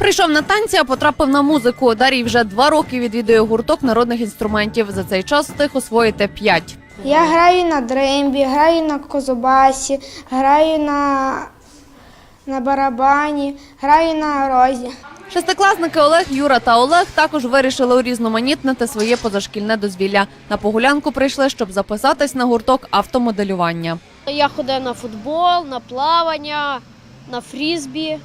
Прийшов на танці, а потрапив на музику. Дарій вже два роки відвідує гурток народних інструментів. За цей час встиг освоїти п'ять. Я граю на дрембі, граю на козубасі, граю на, на барабані, граю на розі. Шестикласники Олег, Юра та Олег також вирішили урізноманітнити своє позашкільне дозвілля. На погулянку прийшли, щоб записатись на гурток автомоделювання. Я ходив на футбол, на плавання, на фрізбі.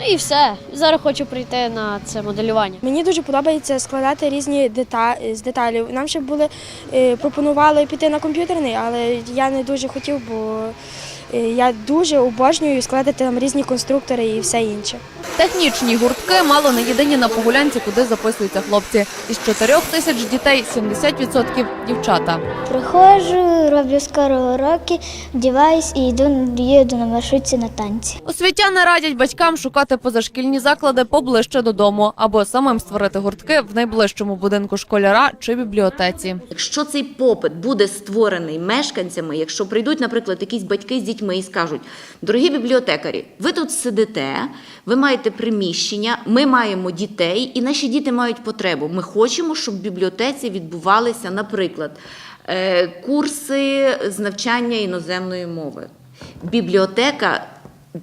Ну і все. Зараз хочу прийти на це моделювання. Мені дуже подобається складати різні деталі з деталів. Нам ще були е, пропонували піти на комп'ютерний, але я не дуже хотів, бо я дуже обожнюю складати там різні конструктори і все інше. Технічні гуртки мало не єдині на погулянці, куди записуються хлопці. Із чотирьох тисяч дітей 70% – дівчата. Приходжу, роблю скоро уроки, вдіваюсь і йду їду на маршрутці на танці. Освітяни радять батькам шукати позашкільні заклади поближче додому або самим створити гуртки в найближчому будинку школяра чи бібліотеці. Якщо цей попит буде створений мешканцями, якщо прийдуть, наприклад, якісь батьки з дітьми і скажуть: дорогі бібліотекарі, ви тут сидите, ви маєте приміщення, ми маємо дітей, і наші діти мають потребу. Ми хочемо, щоб в бібліотеці відбувалися, наприклад, е, курси з навчання іноземної мови. Бібліотека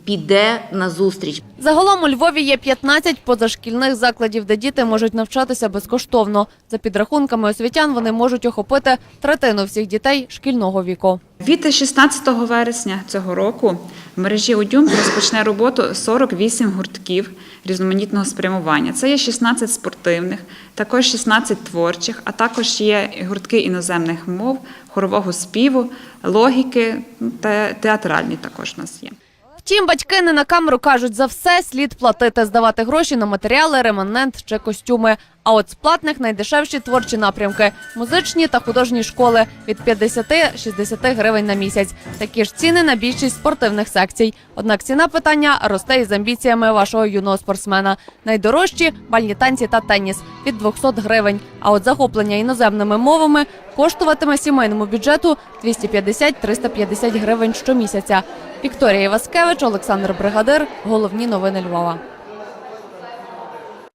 піде на зустріч. Загалом у Львові є 15 позашкільних закладів, де діти можуть навчатися безкоштовно. За підрахунками освітян, вони можуть охопити третину всіх дітей шкільного віку. Від 16 вересня цього року в мережі «Удюм» розпочне роботу 48 гуртків різноманітного спрямування. Це є 16 спортивних, також 16 творчих, а також є гуртки іноземних мов, хорового співу, логіки та театральні також у нас є. Втім, батьки не на камеру кажуть, за все слід платити, здавати гроші на матеріали, реманент чи костюми. А от з платних найдешевші творчі напрямки – музичні та художні школи від 50-60 гривень на місяць. Такі ж ціни на більшість спортивних секцій. Однак ціна питання росте із амбіціями вашого юного спортсмена. Найдорожчі – бальні танці та теніс – від 200 гривень. А от захоплення іноземними мовами коштуватиме сімейному бюджету 250-350 гривень щомісяця. Вікторія Іваскевич, Олександр Бригадир. Головні новини Львова.